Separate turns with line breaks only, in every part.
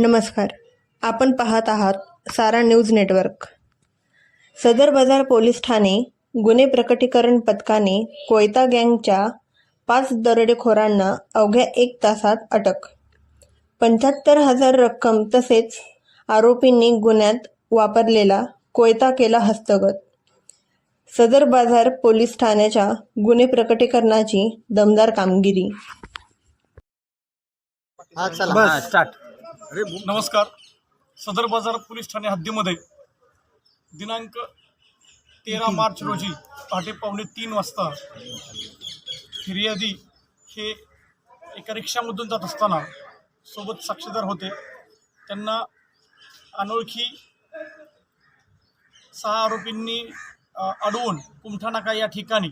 नमस्कार. आपण पाहत आहात सारा न्यूज नेटवर्क. सदर बाजार पोलीस ठाणे गुन्हे प्रकटीकरण पथकाने कोयता गँगच्या पाच दरोडेखोरांना अवघ्या एक तासात अटक. पंच्याहत्तर हजार रक्कम तसेच आरोपींनी गुन्ह्यात वापरलेला कोयता केला हस्तगत. सदर बाजार पोलीस ठाण्याच्या गुन्हे प्रकटीकरणाची दमदार कामगिरी.
हा चला.
स्टार्ट
अरे नमस्कार. सदर बाजार पोलीस ठाणे हद्दीमध्ये दिनांक तेरा मार्च रोजी पहाटे पावणे तीन वाजता फिर्यादी हे एका रिक्षामधून जात असताना सोबत साक्षीदार होते. त्यांना अनोळखी सहा आरोपींनी अडवून कुमठा नाका या ठिकाणी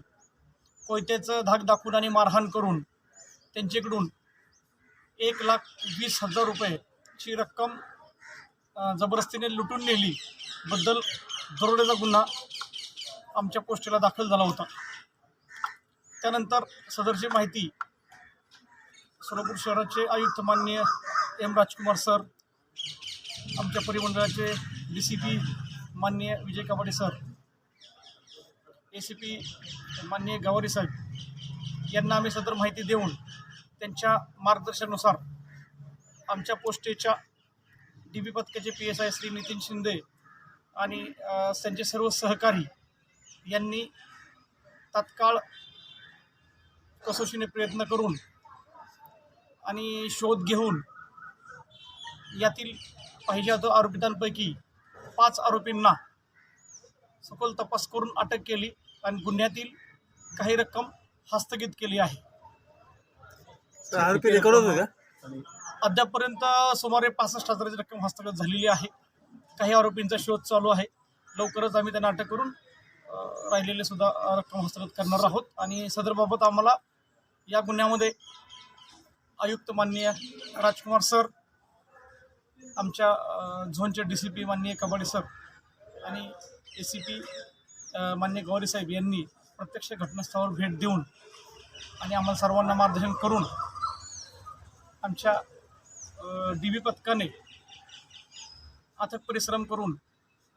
कोयत्याचं धाक दाखवून आणि मारहाण करून त्यांच्याकडून एक लाख वीस हजार ची रक्कम जबरदस्तीने लुटून नेली बद्दल दरोड्याचा गुन्हा आमच्या पोस्टेला दाखल झाला होता. त्यानंतर सदरची माहिती सोलापूर शहराचे आयुक्त माननीय एम राजकुमार सर आमच्या परिमंडळाचे डी सी पी माननीय Vijay Kapade sir A C P माननीय गवारी साहेब यांना आम्ही सदर माहिती देऊन त्यांच्या मार्गदर्शनानुसार आमच्या पोस्टेच्या डी बी पथकाचे P S I Shri Nitin Shinde आणि त्यांचे सर्व सहकारी यांनी तात्काळ कसोशीने प्रयत्न करून आणि शोध घेऊन यातील पाहिजे तो आरोपितांपैकी पाच आरोपींना सखोल तपास करून अटक केली आणि गुन्ह्यातील काही रक्कम हस्तगित केली आहे.
तर आरोपी रेकॉर्ड होतो का?
अद्यापर्यंत सुमारे पासष्ट हजाराची रक्कम हस्तगत झालेली आहे. काही आरोपींचा शोध चालू आहे. लवकरच आम्ही त्यांना अटक करून राहिलेले सुद्धा रक्कम हस्तगत करणार आहोत. आणि सदरबाबत आम्हाला या गुन्ह्यामध्ये आयुक्त माननीय राजकुमार सर आमच्या झोनचे डी सी पी माननीय कबाडे सर आणि ए सी पी माननीय गौरी साहेब यांनी प्रत्यक्ष घटनास्थळावर भेट देऊन आणि आम्हाला सर्वांना मार्गदर्शन करून आमच्या डी बी पथकाने अथक परिश्रम करून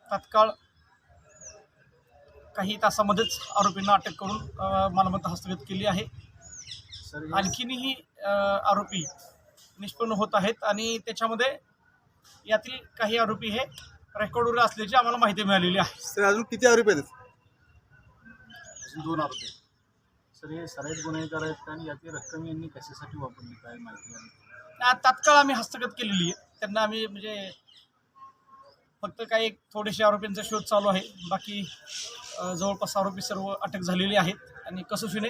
तात्काळ काही तासामध्येच आरोपींना अटक करून मालमत्ता हस्तगत केली आहे. आणखीनही आरोपी निष्पन्न होत आहेत आणि त्याच्यामध्ये यातील काही आरोपी हे रेकॉर्डवर असल्याची आम्हाला माहिती मिळालेली आहे.
सर अजून किती आरोपी आहेत?
दोन आरोपी सर हे सराईत गुन्हेगार आहेत आणि याची रक्कम यांनी कशासाठी वापरली काय माहिती आहे?
तात्काळ आम्ही हस्तगत केलेली आहे. त्यांना आम्ही म्हणजे फक्त काही एक थोडेसे आरोपींचा शोध चालू आहे. बाकी जवळपास आरोपी सर्व अटक झालेले आहेत. आणि कसोशीने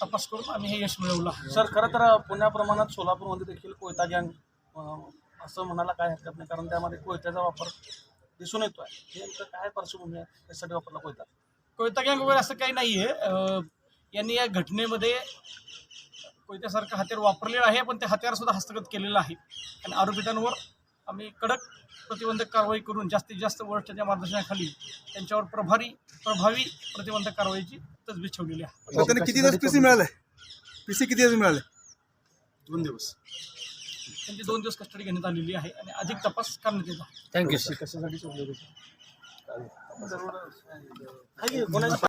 तपास करून आम्ही हे यश मिळवलं
सर खरं तर पुण्याप्रमाणात सोलापूरमध्ये देखील कोयता गँग असं म्हणायला काय हरकत नाही. कारण त्यामध्ये कोयत्याचा वापर दिसून येतो आहे हे काय पार्श्वभूमी आहे? त्यासाठी वापरला कोयता?
कोयता गँग वगैरे असं काही नाही आहे यांनी या घटनेमध्ये कोयत्यासारखं हत्यार वापरलेलं आहे पण ते हत्यारसुद्धा हस्तगत केलेलं आहे. आणि आरोपितांवर आम्ही कडक प्रतिबंधक कारवाई करून जास्तीत जास्त वर्षाच्या मार्गदर्शनाखाली त्यांच्यावर प्रभारी प्रभावी प्रतिबंधक कारवाईची तजवीज ठेवलेली आहे.
त्यांना किती दिवस पीसी मिळाले पीसी किती दिवस मिळाले
दोन दिवस.
त्यांची दोन दिवस कस्टडी घेण्यात आलेली आहे आणि अधिक तपास करण्यात येत आहे.
थँक्यू सर
कशासाठी